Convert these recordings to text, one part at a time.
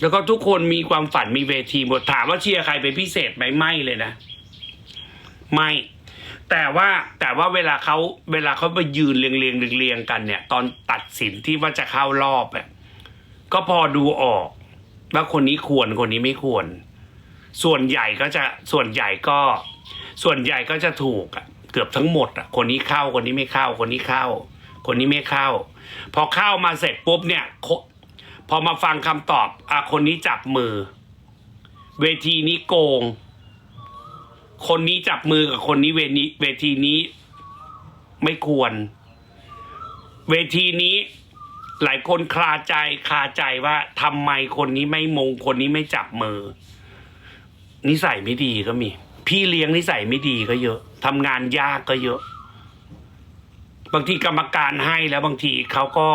แล้วก็ทุกคนมีความฝันมีเวทีหมดถามว่าเชียร์ใครเป็นพิเศษไหมไม่เลยนะ ไม่ แต่ว่าแต่ว่าเวลาเขาเวลาเขาไปยืนเรียงเรียงเรียงๆกันเนี่ย ตอนตัดสินที่ว่าจะเข้ารอบอะก็พอดูออก ว่าคนนี้ควรคนนี้ไม่ควร ส่วนใหญ่ก็จะส่วนใหญ่ก็ ส่วนใหญ่ก็จะถูกอะเกือบทั้งหมดอะคนนี้เข้าคนนี้ไม่เข้า คนนี้เข้า คนนี้ไม่เข้า พอเข้ามาเสร็จปุ๊บเนี่ย พอมาฟังคำตอบอะคนนี้จับมือ เวทีนี้โกง คนนี้จับมือกับคนนี้เวนี้เวทีนี้ไม่ควร เวทีนี้หลายคนคลาใจคาใจว่าทำไมคนนี้ไม่มง คนนี้ไม่จับมือ นิสัยไม่ดีก็มี พี่เลี้ยงนิสัยไม่ดีก็เยอะทำงานยากก็เยอะ บางทีกรรมการให้แล้วบางทีเขาก็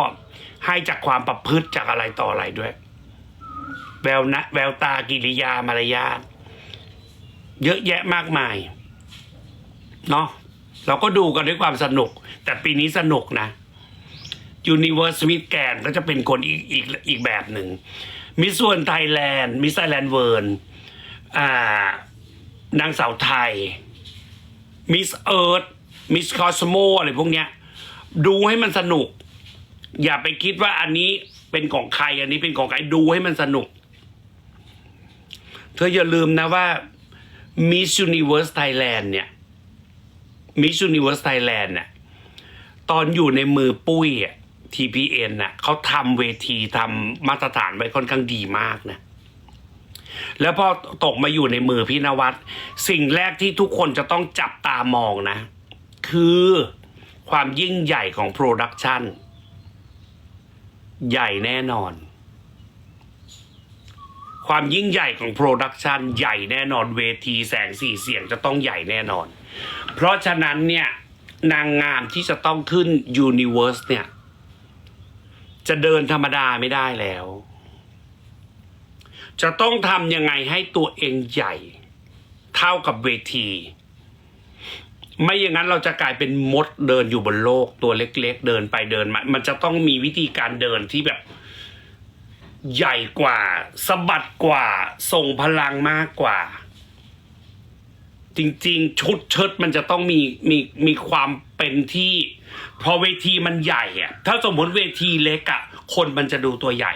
ให้จากความประพฤติจากอะไรต่ออะไรด้วย แววนะแววตากิริยามารยาทเยอะแยะมากมายเนาะเราก็ดูกันด้วยความสนุก แต่ปีนี้สนุกนะ Universe Smith แกนก็จะเป็นคนอีกอีกอีกแบบหนึ่งมิสส่วนไทยแลนด์มิสไทยแลนด์เวิร์นอ่านางสาวไทยมิสเอิร์ธมิสคอสโมอะไรพวกเนี้ย ดูให้มันสนุก อย่าไปคิดว่าอันนี้เป็นของใครอันนี้เป็นของใครดูให้มันสนุก เธออย่าลืมนะว่า Miss Universe Thailand เนี่ย Miss Universe Thailand เนี่ยตอนอยู่ในมือปุ้ยอะ TPN น่ะเขาทำเวทีทำมาตรฐานไว้ค่อนข้างดีมากนะ แล้วพอตกมาอยู่ในมือพี่นวัดสิ่งแรกที่ทุกคนจะต้องจับตามองนะ คือความยิ่งใหญ่ของโปรดักชัน ใหญ่แน่นอน ความยิ่งใหญ่ของโปรดักชันใหญ่แน่นอนเวทีแสงสีเสียงจะต้องใหญ่แน่นอน เพราะฉะนั้นเนี่ยนางงามที่จะต้องขึ้นยูนิเว r ร์สเนี่ย จะเดินธรรมดาไม่ได้แล้ว จะต้องทำยังไงให้ตัวเองใหญ่ เท่ากับเวที ไม่อย่างนั้นเราจะกลายเป็นมดเดินอยู่บนโลกตัวเล็ก ๆ เดินไปเดินมา มันจะต้องมีวิธีการเดินที่แบบ ใหญ่กว่าสะบัดกว่า ส่งพลังมากกว่า จริง ๆ ชุดเชิดมันจะต้องมีมีมีความเป็นที่ พอเวทีมันใหญ่อะถ้าสมมติเวทีเล็กอะคนมันจะดูตัวใหญ่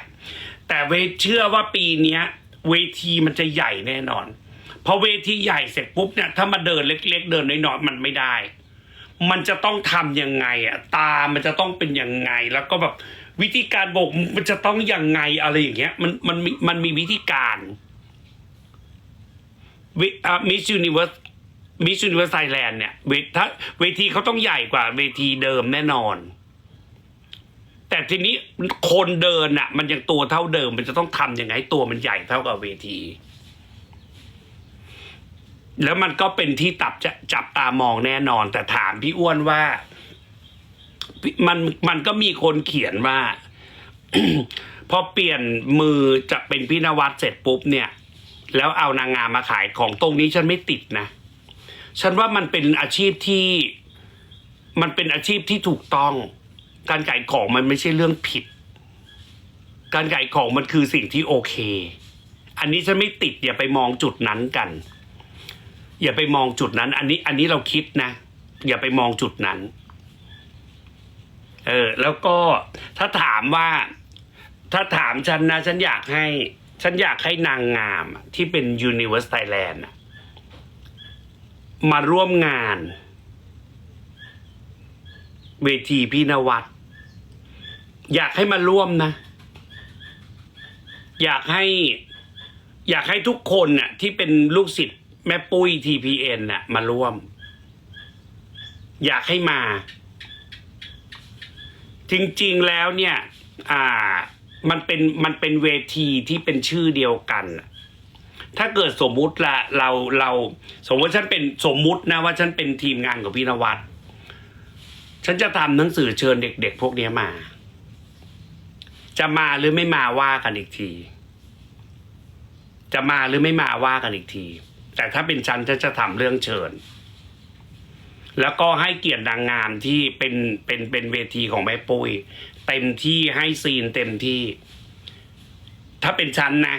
แต่เวเชื่อว่าปีเนี้ย เวทีมันจะใหญ่แน่นอน พอเวทีใหญ่เสร็จปุ๊บเนี่ยถ้ามาเดินเล็ก ๆ เดินน้อยๆมันไม่ได้ มันจะต้องทำยังไงอะตามันจะต้องเป็นยังไง แล้วก็แบบวิธีการโบกมันจะต้องยังไงอะไรอย่างเงี้ย มันมันมีมันมีวิธีการวิอ่ามิสยูนิเวิร์สมิสยูนิเวิร์สไทยแลนด์เนี่ยเวทเวทีเขาต้องใหญ่กว่าเวทีเดิมแน่นอน แต่ทีนี้คนเดินอะมันยังตัวเท่าเดิม มันจะต้องทำยังไงตัวมันใหญ่เท่ากับเวที แล้วมันก็เป็นที่ตับจะจับตามองแน่นอน แต่ถามพี่อ้วนว่า มันมันก็มีคนเขียนว่า พอเปลี่ยนมือจะเป็นพี่นวัดเสร็จปุ๊บเนี่ย แล้วเอานางงามมาขายของตรงนี้ฉันไม่ติดนะ ฉันว่ามันเป็นอาชีพที่มันเป็นอาชีพที่ถูกต้อง การขายของมันไม่ใช่เรื่องผิด การขายของมันคือสิ่งที่โอเค อันนี้ฉันไม่ติดอย่าไปมองจุดนั้นกัน อย่าไปมองจุดนั้น อันนี้อันนี้เราคิดนะ อย่าไปมองจุดนั้น เออ แล้วก็ถ้าถามว่า ถ้าถามฉันนะ ฉันอยากให้ ฉันอยากให้นางงามที่เป็น Universe Thailand น่ะมาร่วมงาน เวทีพี่นวัดอยากให้มาร่วมนะ อยากให้ อยากให้ทุกคนน่ะ ที่เป็นลูกศิษย์ แม่ปุ้ย TPN น่ะ มาร่วม อยากให้มา จริงๆแล้วเนี่ย อ่า มันเป็นมันเป็นเวทีที่เป็นชื่อเดียวกัน ถ้าเกิดสมมุติละเราเราสมมติฉันเป็นสมมุตินะว่าฉันเป็นทีมงานของพี่นวัดฉันจะทำหนังสือเชิญเด็ก ๆ พวกนี้มา จะมาหรือไม่มาว่ากันอีกที จะมาหรือไม่มาว่ากันอีกที แต่ถ้าเป็นฉันฉันจะทำเรื่องเชิญ แล้วก็ให้เกียรตินางงามที่เป็นเป็นเป็นเวทีของแม่ปุ้ยเต็มที่ให้ซีนเต็มที่ ถ้าเป็นฉันนะ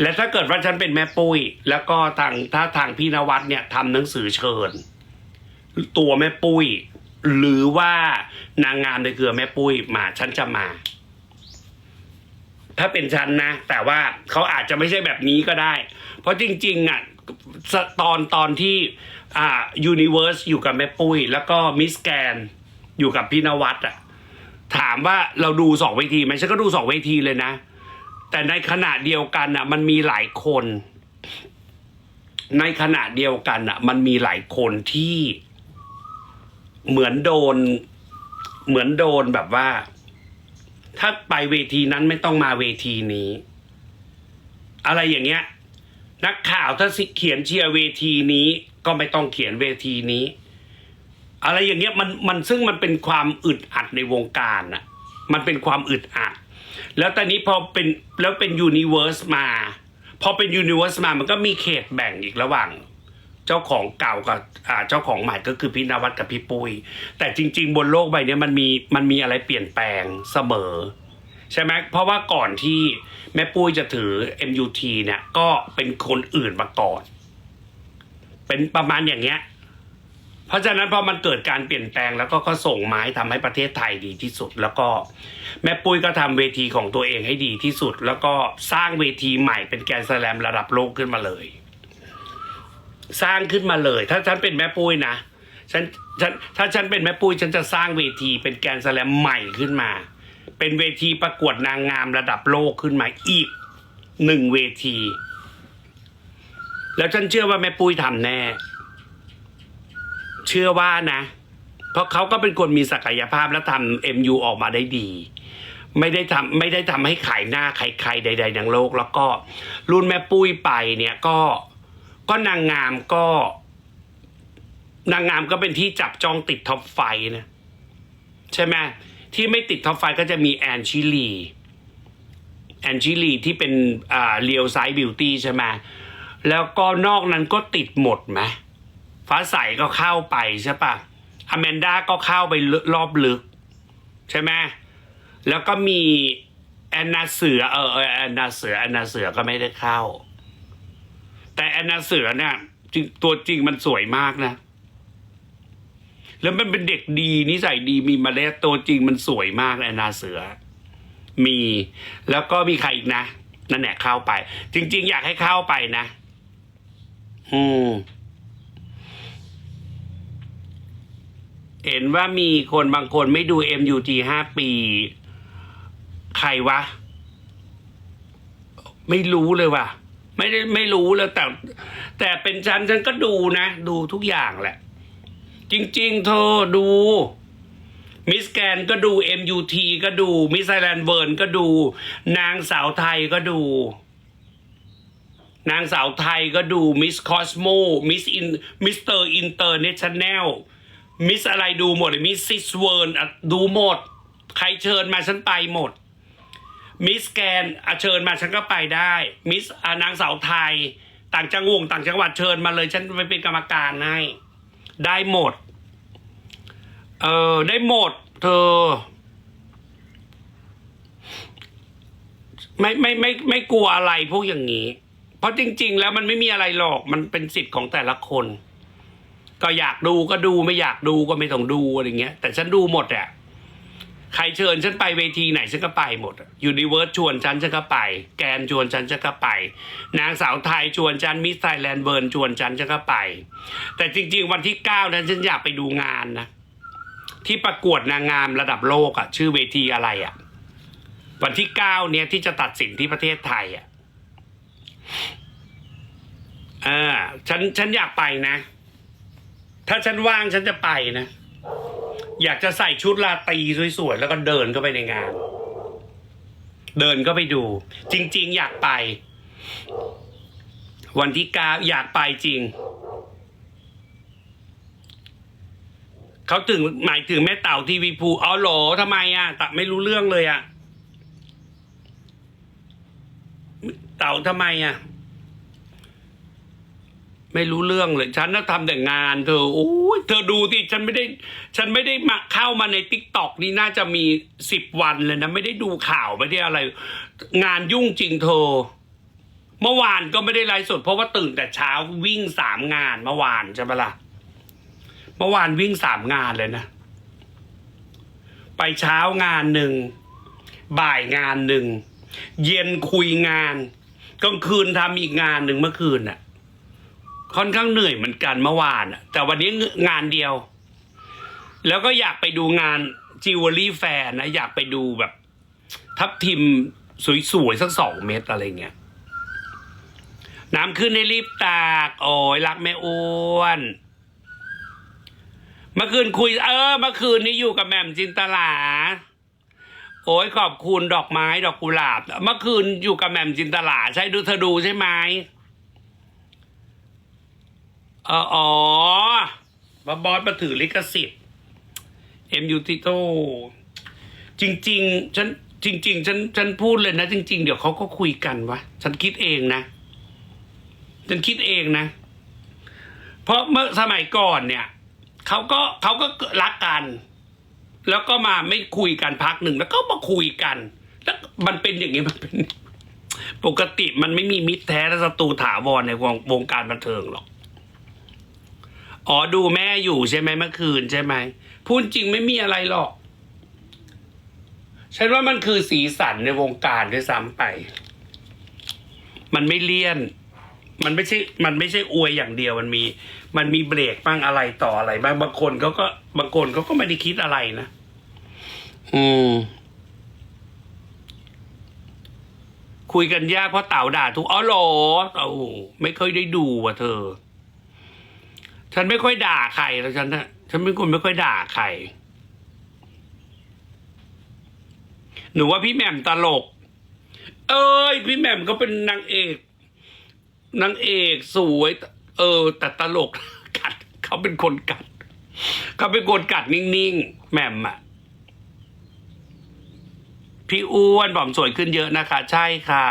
และถ้าเกิดว่าฉันเป็นแม่ปุ้ย แล้วก็ทางถ้าทางพี่นวัดเนี่ยทำหนังสือเชิญ ตัวแม่ปุ้ย หรือว่านางงามในเครือแม่ปุ้ยมาฉันจะมาถ้าเป็นฉันนะ แต่ว่าเขาอาจจะไม่ใช่แบบนี้ก็ได้ เพราะจริงๆอะตอนตอนที่อ่ายูนิเว r ร์สอยู่กับแม่ปุ้ย แล้วก็มิสแกนอยู่กับพี่นวัดอะถามว่าเราดูสองเวทีไหมฉันก็ดูสองเวทีเลยนะ แต่ในขณะเดียวกันอะมันมีหลายคน ในขณะเดียวกันอะ มันมีหลายคนที่เหมือนโดน เหมือนโดนแบบว่า ถ้าไปเวทีนั้นไม่ต้องมาเวทีนี้ อะไรอย่างเงี้ย นักข่าวถ้าสิเขียนเชียร์เวทีนี้ ก็ไม่ต้องเขียนเวทีนี้ อะไรอย่างเงี้ยมันมันซึ่งมันเป็นความอึดอัดในวงการอะมันเป็นความอึดอัด แล้วตอนนี้พอเป็นแล้วเป็นยูนิเว r ร์สมาพอเป็นยูนิเว r ร์สมามันก็มีเขตแบ่งอีกระหว่าง เจ้าของเก่ากับเจ้าของใหม่ก็คือพี่นวัดกับพี่ปุ้ยแต่จริง ๆ บนโลกใบนี้มันมีมันมีอะไรเปลี่ยนแปลงเสมอ ใช่ไหมเพราะว่าก่อนที่แม่ปุ้ยจะถือ MUT เนี่ย ก็เป็นคนอื่นมาก่อน เป็นประมาณอย่างเงี้ย เพราะฉะนั้นพอมันเกิดการเปลี่ยนแปลงแล้วก็ก็ส่งไม้ทำให้ประเทศไทยดีที่สุด แล้วก็แม่ปุ้ยก็ทำเวทีของตัวเองให้ดีที่สุด แล้วก็สร้างเวทีใหม่เป็นแกนสแลมระดับโลกขึ้นมาเลย สร้างขึ้นมาเลย ถ้าฉันเป็นแม่ปุ้ยนะฉันฉันถ้าฉันเป็นแม่ปุ้ยฉันจะสร้างเวทีเป็นแกนสแลมใหม่ขึ้นมา เป็นเวทีประกวดนางงามระดับโลกขึ้นมาอีกหนึ่งเวที แล้วฉันเชื่อว่าแม่ปุ้ยทำแน่ เชื่อว่านะ เพราะเขาก็เป็นคนมีศักยภาพและทำเอ็มยูออกมาได้ดี ไม่ได้ทำไม่ได้ทำให้ขายหน้าใครๆใดๆในโลก แล้วก็รุ่นแม่ปุ้ยไปเนี่ยก็ก็นางงามก็ นางงามก็เป็นที่จับจองติดท็อปไฟนะ ใช่ไหม ที่ไม่ติดท็อปไฟก็จะมีแอนชิลีแอนชิลีที่เป็นอ่าเรียวไซส์บิวตี้ใช่ไหมแล้วก็นอกนั้นก็ติดหมดไหมฟ้าใสก็เข้าไปใช่ปะอแมนด้าก็เข้าไปรอบลึก ใช่ไหมแล้วก็มีแอนนาเสือเออแอนนาเสือแอนนาเสือก็ไม่ได้เข้า แต่แอนนาเสือเนี่ยตัวจริงมันสวยมากนะ แล้วมันเป็นเด็กดีนิสัยดีมีมาแล้วตัวจริงมันสวยมากแอนนาเสือ มีแล้วก็มีใครอีกนะนั่นแหละเข้าไป จริง ๆ อยากให้เข้าไปนะ อืมเห็นว่ามีคนบางคนไม่ดู MUT ห้าปี ใครวะ ไม่รู้เลยว่ะ ไม่ได้ไม่รู้เลยแต่ แต่เป็นฉันฉันก็ดูนะ ดูทุกอย่างแหละ จริง ๆ เธอดูมิสแกนก็ดู MUT ก็ดู มิสไซแลนเวิร์นก็ดู นางสาวไทยก็ดู นางสาวไทยก็ดู มิสคอสโมมิสอินมิสเตอร์อินเตอร์เนชั่นแนลมิสอะไรดูหมดเลยมิสซิสเวิร์นดูหมด ใครเชิญมาฉันไปหมด มิสแกนอะเชิญมาฉันก็ไปได้ มิสอะนางสาวไทย ต่างจังหวงต่างจังหวัดเชิญมาเลย ฉันไปเป็นกรรมการให้ ได้หมด เออ ได้หมด เธอ ไม่ไม่ไม่ไม่กลัวอะไรพวกอย่างนี้ เพราะจริง ๆ แล้วมันไม่มีอะไรหรอก มันเป็นสิทธิ์ของแต่ละคน ก็อยากดูก็ดูไม่อยากดูก็ไม่ต้องดูอะไรเงี้ย แต่ฉันดูหมดอะใครเชิญฉันไปเวทีไหนฉันก็ไปหมดยูนิเวิร์สชวนฉันฉันก็ไป แกนชวนฉันฉันก็ไป นางสาวไทยชวนฉันมิสไทยแลนด์เบิร์นชวนฉันฉันก็ไป แต่จริง ๆ วันที่เก้านั้นฉันอยากไปดูงานนะ ที่ประกวดนางงามระดับโลกอะชื่อเวทีอะไรอะวันที่เก้าเนี้ยที่จะตัดสินที่ประเทศไทยอะอ่าฉันฉันอยากไปนะ ถ้าฉันว่างฉันจะไปนะ อยากจะใส่ชุดราตีสวยๆแล้วก็เดินเข้าไปในงาน เดินก็ไปดู จริง ๆ อยากไป วันที่เก้าอยากไปจริง เขาถึงหมายถึงแม่เต่าทีวีภูอ๋อเหรอทำไมอะแต่ไม่รู้เรื่องเลยอะ เต่าทำไมอะ ไม่รู้เรื่องเลย ฉันน่ะทำแต่งานเธอโอ้ยเธอดูที่ ฉันไม่ได้ ฉันไม่ได้มาเข้ามาในติ๊กต็อกนี่น่าจะมีสิบวันเลยนะ ไม่ได้ดูข่าวไม่ได้อะไร งานยุ่งจริงเธอ เมื่อวานก็ไม่ได้ไลฟ์สดเพราะว่าตื่นแต่เช้าวิ่งสามงานเมื่อวานใช่ปะล่ะ มื่อวานวิ่งสามงานเลยนะ ไปเช้างานหนึ่ง บ่ายงานหนึ่ง เย็นคุยงานกลางคืนทำอีกงานหนึ่งเมื่อคืนน่ะ ค่อนข้างเหนื่อยเหมือนกันเมื่อวานน่ะ แต่วันนี้งานเดียว แล้วก็อยากไปดูงานจิวเวลรี่แฟร์นะ อยากไปดูแบบ ทับทิมสวยๆสักสองเม็ดอะไรเงี้ยน้ำขึ้นให้รีบตาก โอ้ยรักแม่อ้วน เมื่อคืนคุย เออ เมื่อคืนนี้อยู่กับแหม่มจินตลา โอ้ยขอบคุณดอกไม้ ดอกกุหลาบ เมื่อคืนอยู่กับแหม่มจินตลา ใช่ดูเธอดูใช่ไหมเอออ๋อบาบอสมาถือลิขสิทธิ์เอ็มยูติโตจริง ๆ ฉันจริง ๆ ฉันฉันพูดเลยนะ จริง ๆ เดี๋ยวเขาก็คุยกันวะฉันคิดเองนะ ฉันคิดเองนะ เพราะเมื่อสมัยก่อนเนี่ย เขาก็เขาก็รักกัน แล้วก็มาไม่คุยกันพักหนึ่งแล้วก็มาคุยกัน แล้วมันเป็นอย่างนี้มันเป็น ปกติมันไม่มีมิตรแท้และศัตรูถาวรในวงวงการบันเทิงหรอกอ๋อดูแม่อยู่ใช่ไหมเมื่อคืนใช่ไหมพูดจริงไม่มีอะไรหรอกฉันว่ามันคือสีสันในวงการด้วยซ้ำไป มันไม่เลี่ยน มันไม่ใช่ มันไม่ใช่อวยอย่างเดียว มันมี มันมีเบรกบ้างอะไรต่ออะไรบ้าง บางคนเขาก็ บางคนเขาก็ไม่ได้คิดอะไรนะ อืม คุยกันยากเพราะเต่าด่าทุกอ๋อเหรอเต่าไม่เคยได้ดูว่ะเธอ ฉันไม่ค่อยด่าใครแล้วฉันนะฉันเป็นคนไม่ค่อยด่าใคร หนูว่าพี่แหม่มตลก เอ้ย พี่แหม่มก็เป็นนางเอก นางเอกสวย เออ แต่ตลกกัด เขาเป็นคนกัด เขาเป็นคนกัดนิ่งๆแหม่มอะพี่อ้วนผอมสวยขึ้นเยอะนะคะ ใช่ค่ะ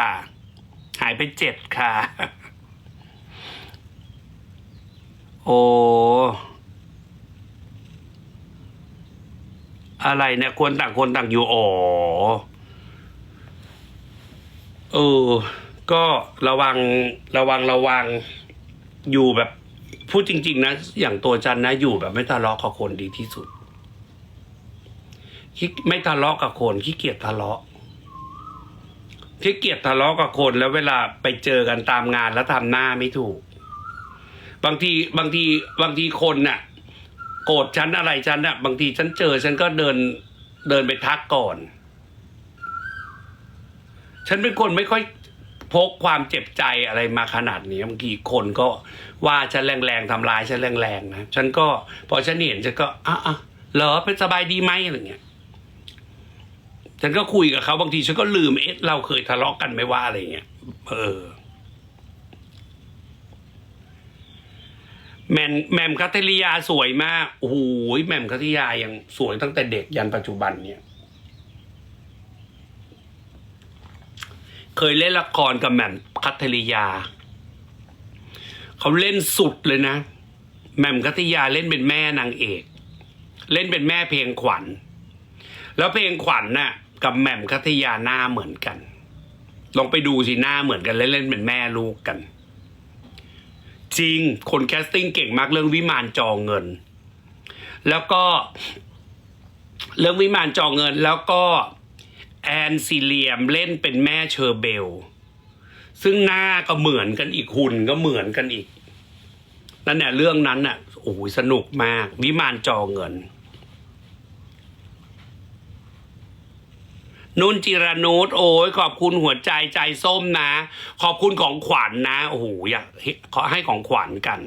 หายไปเจ็ดค่ะ โอ้อะไรเนี่ยคนต่างคนต่างอยู่อ๋อเออ ก็ระวังระวังระวังอยู่แบบพูดจริง ๆ นะ อย่างตัวจันนะอยู่แบบไม่ทะเลาะกับคนดีที่สุดไม่ทะเลาะกับคนขี้เกียจทะเลาะขี้เกียจทะเลาะกับคนแล้วเวลาไปเจอกันตามงานแล้วทำหน้าไม่ถูก บางทีบางทีบางทีคนน่ะ โกรธฉันอะไรฉันน่ะ บางทีฉันเจอฉันก็เดินเดินไปทักก่อน ฉันเป็นคนไม่ค่อย พกความเจ็บใจอะไรมาขนาดนี้บางทีคนก็ว่าฉันแรงๆทำร้ายฉันแรงๆนะฉันก็พอฉันเห็นฉันก็อะอะเหรอเป็นสบายดีไหมอะไรเงี้ยฉันก็คุยกับเขาบางทีฉันก็ลืมเอ๊ะเราเคยทะเลาะกันไหม่ว่าอะไรเงี้ยเออแมมแมมคัตเทริยาสวยมากโอ้โหแมมคัตเทริยายังสวยตั้งแต่เด็กยันปัจจุบันเนี่ย เคยเล่นละครกับแหม่มคัตเทริยา เขาเล่นสุดเลยนะแหม่มคัตเทริยาเล่นเป็นแม่นางเอก เล่นเป็นแม่เพลงขวัญ แล้วเพลงขวัญน่ะ กับแหม่มคัตเทริยาหน้าเหมือนกัน ลองไปดูสิหน้าเหมือนกันแล้วเล่นเป็นแม่ลูกกัน จริงคนแคสติ้งเก่งมากเรื่องวิมานจองเงิน แล้วก็ เรื่องวิมานจองเงินแล้วก็ แอนซิเลียมเล่นเป็นแม่เชอร์เบล ซึ่งหน้าก็เหมือนกันอีกหุ่นก็เหมือนกันอีก นั่นแหละเรื่องนั้นน่ะโอ้โหสนุกมาก วิมานจอเงิน นุ่นจิรนุชโอ้ยขอบคุณหัวใจใจส้มนะ ขอบคุณของขวัญนะโอ้โหอยากขอให้ของขวัญกัน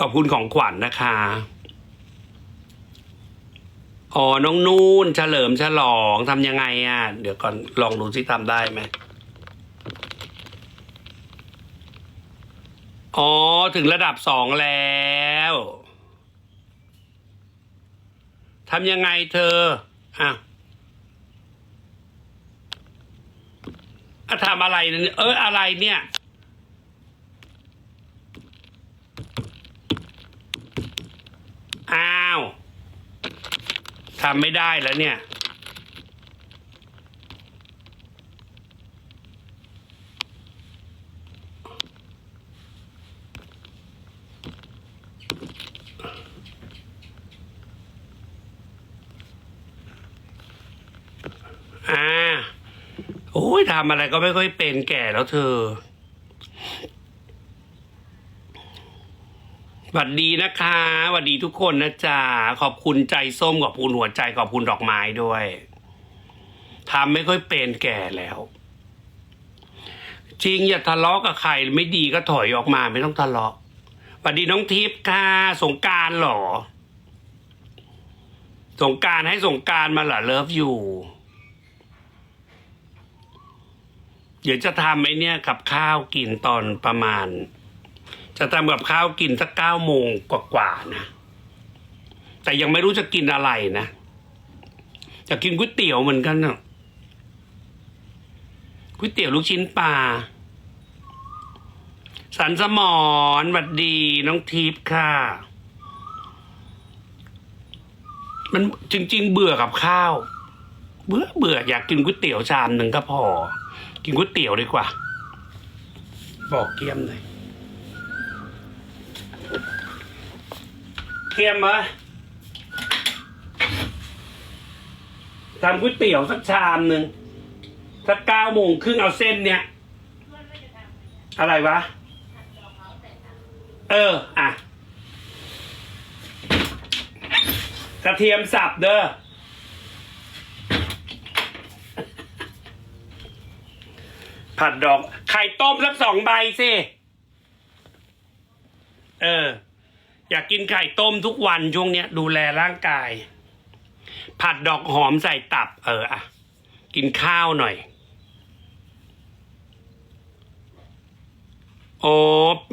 ขอบคุณของขวัญนะคะ อ๋อ น้องนูน่นเฉลิมฉลองทำยังไงอะ่ะ เดี๋ยวก่อนลองดูสิทำได้ไหมอ๋อ ถึงระดับสองแล้วทำยังไงเธออะทำอะไรเอออะไรเนี่ยอ้าว ทำไม่ได้แล้วเนี่ย อ่า โอ้ยทำอะไรก็ไม่ค่อยเป็นแก่แล้วเธอ สวัสดีนะคะสวัสดีทุกคนนะจ๊ะขอบคุณใจส้มขอบคุณหัวใจขอบคุณดอกไม้ด้วยทำไม่ค่อยเป็นแก่แล้ว จริงอย่าทะเลาะกับใครไม่ดีก็ถอยออกมาไม่ต้องทะเลาะสวัสดีน้องทิพย์ค่ะสงการหรอ สงการให้สงการมาเหรอเลิฟอยู่เดี๋ยวจะทำไอ้เนี่ยกับข้าวกินตอนประมาณ จะทำกับข้าวกินสักเก้าโมงกว่าๆนะ แต่ยังไม่รู้จะกินอะไรนะจะกินก๋วยเตี๋ยวเหมือนกันนะก๋วยเตี๋ยวลูกชิ้นปลาสันสมอนหวัดดีน้องทิพย์ค่ะ มันจริง ๆ เบื่อกับข้าว เบื่อเบื่ออยากกินก๋วยเตี๋ยวชามหนึ่งก็พอ กินก๋วยเตี๋ยวดีกว่า บอกเกียมหน่อย เกียมเหรอทำก๋วยเตี๋ยวสักชามหนึ่งสักเก้าโมงครึ่งเอาเส้นเนี้ยอะไรวะ เออ อะ กระเทียมสับเด้อ ผัดดอก ไข่ต้มสักสองใบสิ เออ อยากกินไข่ต้มทุกวันช่วงเนี้ยดูแลร่างกาย ผัดดอกหอมใส่ตับ เอออะกินข้าวหน่อย โอ้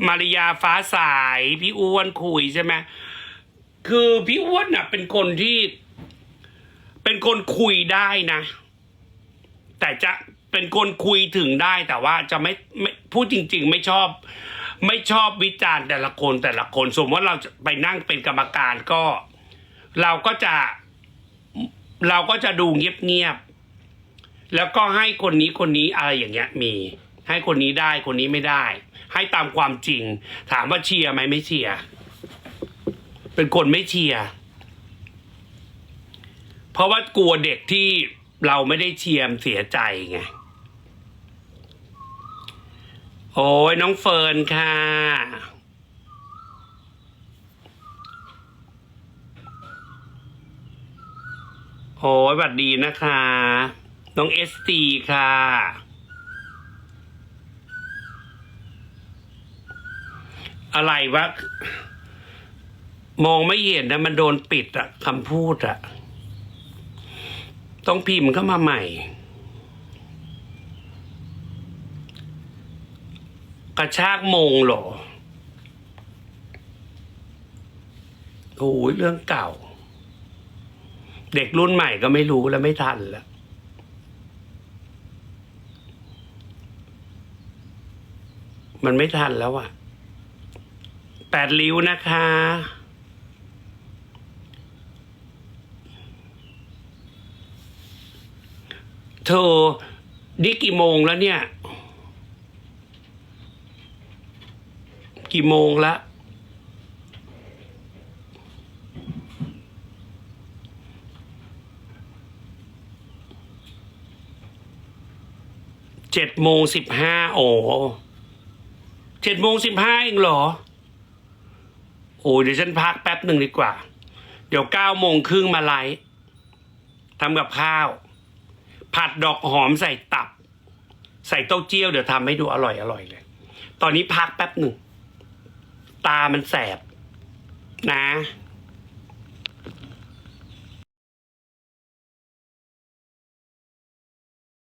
มาริยาฟ้าสายพี่อ้วนคุยใช่ไหมคือพี่อ้วนน่ะ เป็นคนที่ เป็นคนคุยได้นะ แต่จะเป็นคนคุยถึงได้แต่ว่าจะไม่ไม่พูดจริง ๆ ไม่ชอบ ไม่ชอบวิจารณ์แต่ละคนแต่ละคนสมมติว่าเราจะไปนั่งเป็นกรรมการก็ เราก็จะเราก็จะดูเงียบๆแล้วก็ให้คนนี้คนนี้อะไรอย่างเงี้ยมี ให้คนนี้ได้คนนี้ไม่ได้ ให้ตามความจริง ถามว่าเชียร์ไหมไม่เชียร์เป็นคนไม่เชียร์เพราะว่ากลัวเด็กที่เราไม่ได้เชียร์เสียใจไง โอ้ยน้องเฟิร์นค่ะ โอ้ยสวัสดีนะคะ น้องเอสตีค่ะ อะไรวะ มองไม่เห็นนะมันโดนปิดอะคำพูดอะต้องพิมพ์เข้ามาใหม่ กระชากมงเหรอโอ้ยเรื่องเก่า เด็กรุ่นใหม่ก็ไม่รู้แล้วไม่ทันแล้วมันไม่ทันแล้วอะแปดริ้วนะคะ เธอนี่กี่โมงแล้วเนี่ย กี่โมงละเจ็ดโมงสิบห้าโอ้เจ็ดโมงสิบห้าเองเหรอ โอ้เดี๋ยวฉันพักแป๊บหนึ่งดีกว่า เดี๋ยวเก้าโมงครึ่งมาไลฟ์ทำกับข้าว ผัดดอกหอมใส่ตับ ใส่เต้าเจี้ยวเดี๋ยวทำให้ดูอร่อยอร่อยเลย ตอนนี้พักแป๊บหนึ่ง ตามันแสบนะ